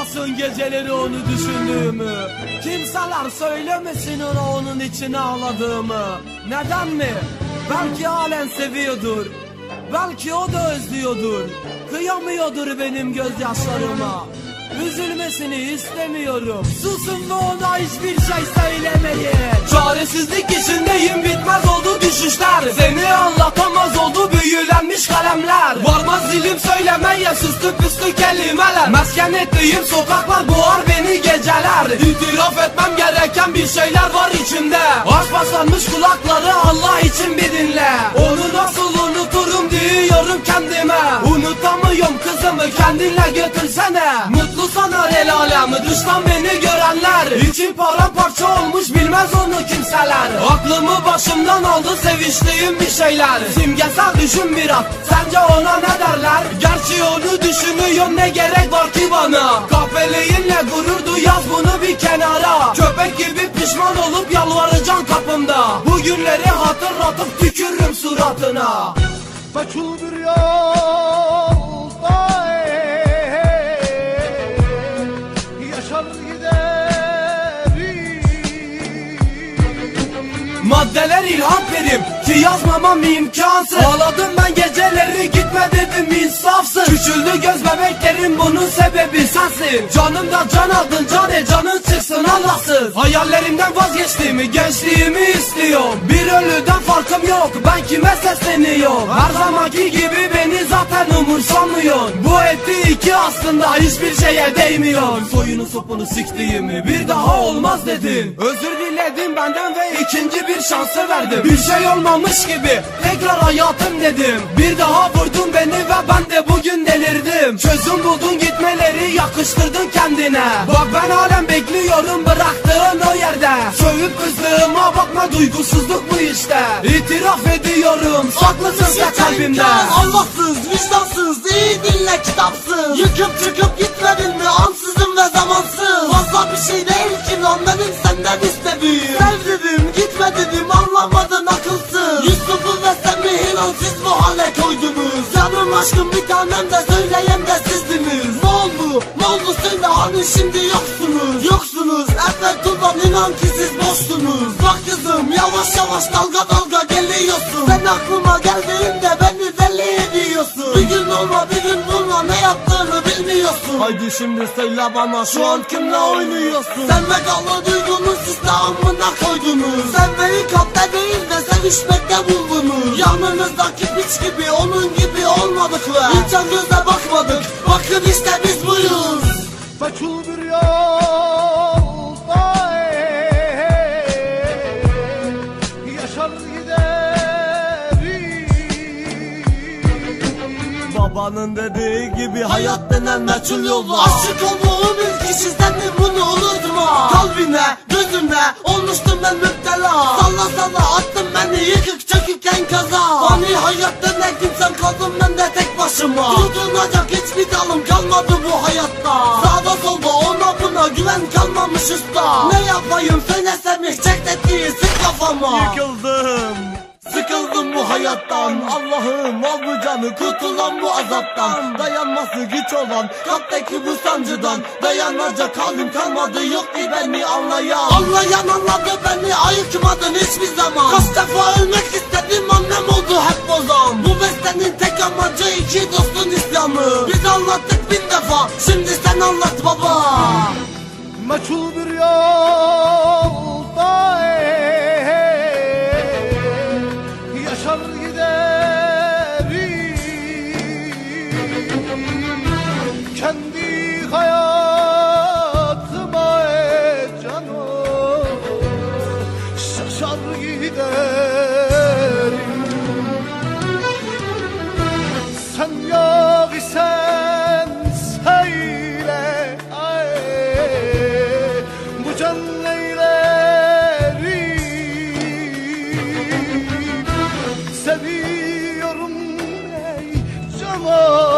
duymasın geceleri onu düşündüğümü. Kimseler söylemesin ona onun için ağladığımı. Neden mi? Belki halen seviyordur. Belki o da özlüyordur. Kıyamıyordur benim gözyaşlarıma Üzülmesini istemiyorum. Susun ve ona hiçbir şey söylemeyin. Çaresizlik içindeyim bitmez oldu düşüşler. Seni anlatamaz oldu büyülenmiş kalemler. Varmaz dilim söylemeye süslü püslü kelimeler. Mesken ettiğim sokaklar boğar beni geceler. İtiraf etmem gereken bir şeyler var içimde. Aşk başlanmış kızımı kendinle götürsene Mutlu sanar el alemi dıştan beni görenler. İçim paramparça olmuş bilmez onu kimseler. Aklımı başımdan aldı seviştiğim bir şeyler. Simgesel düşün biraz sence ona ne derler? Gerçi onu düşünüyorum ne gerek var ki bana? Kahveliğinle gurur duy yaz bunu bir kenara. Köpek gibi pişman olup yalvaracaksın kapımda. Bu günleri hatırlatıp tükürürüm suratına. Meçhul bir giderim Maddeler ilham verim ki yazmamam imkansız. Ağladım ben geceleri gitme dedim insafsız? Küçüldü göz bebeklerim bunun sebebi sensin. Canımdan can aldın can e canın çıksın Allahsız Hayallerimden vazgeçtiğimi gençliğimi istiyorum Bir ölüden farkım yok ben kime sesleniyorum Her zamanki gibi beni zaten umursamıyor. Bu etti iki aslında hiçbir şeye değmiyor. Soyunu sopunu siktiğimi bir daha olmaz dedin Özür diledim benden ve ikinci bir şansı verdim. Bir şey olmamış gibi tekrar hayatım dedim. Bir daha vurdun beni ve ben de bugün delirdim. Çözüm buldun gitmeleri yakıştırdın kendine. Bak ben halen bekliyorum bıraktığın o yerde. Sövüp kızdığıma bakma duygusuzluk bu işte. İtiraf ediyorum saklısın ya kalbimde. Allahsız, vicdansız, iyi dinle kitapsız. Yıkıp çıkıp gitmedin mi ansızın ve zamansız. Fazla bir şey değil ki ne oldu söyle hani şimdi yoksunuz? Yoksunuz, evet ulan inan ki siz boşsunuz Bak kızım yavaş yavaş dalga dalga geliyorsun. Sen aklıma geldiğinde beni deli ediyorsun. Bir gün olma bir gün bulma ne yaptığını bilmiyorsun. Haydi şimdi söyle bana şu an kimle oynuyorsun? Sen megalı duygunu sistemine koydunuz. Sen beni kalpte değil de sevişmekte buldunuz. Yanınızdaki piç gibi onun gibi olmadık ve Hiç göze bakmadık. Bakın işte Yaşar giderim. Babanın dediği gibi Hayat denen meçhul yollar Aşık olduğum ilk kişi senin bunu unutma. Kalbine, gözüme olmuştum ben müptela. Salla salla attın beni yıkık çökük enkaza Hani hayat denen kimsen kaldım ben de tek başıma. Tutunacak hiçbir dalım kalmadı bu hayatta. Sağda solda ona buna güven kalmamış usta. Ne yapayım söylesem hiç çek dediği kafama. Yıkıldım. Sıkıldım bu hayattan. Allah'ım al bu canı Kurtulan bu azaptan. Dayanması güç olan Kalpteki bu sancıdan. Dayanacak halim kalmadı yok ki beni anlayan. Anlayan anladı beni ayıkmadın hiçbir zaman. Kaç defa ölmek istedim annem oldu hep bozan. Bu bestenin tek amacı iki dostun İslam'ı. Biz anlattık bin defa şimdi sen anlat baba. Meçhul bir yolda kendi hayatıma e canım. Şaşar giderim. Sen yar isen söyle ay, Bu can neylerim Seviyorum ey canım.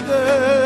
de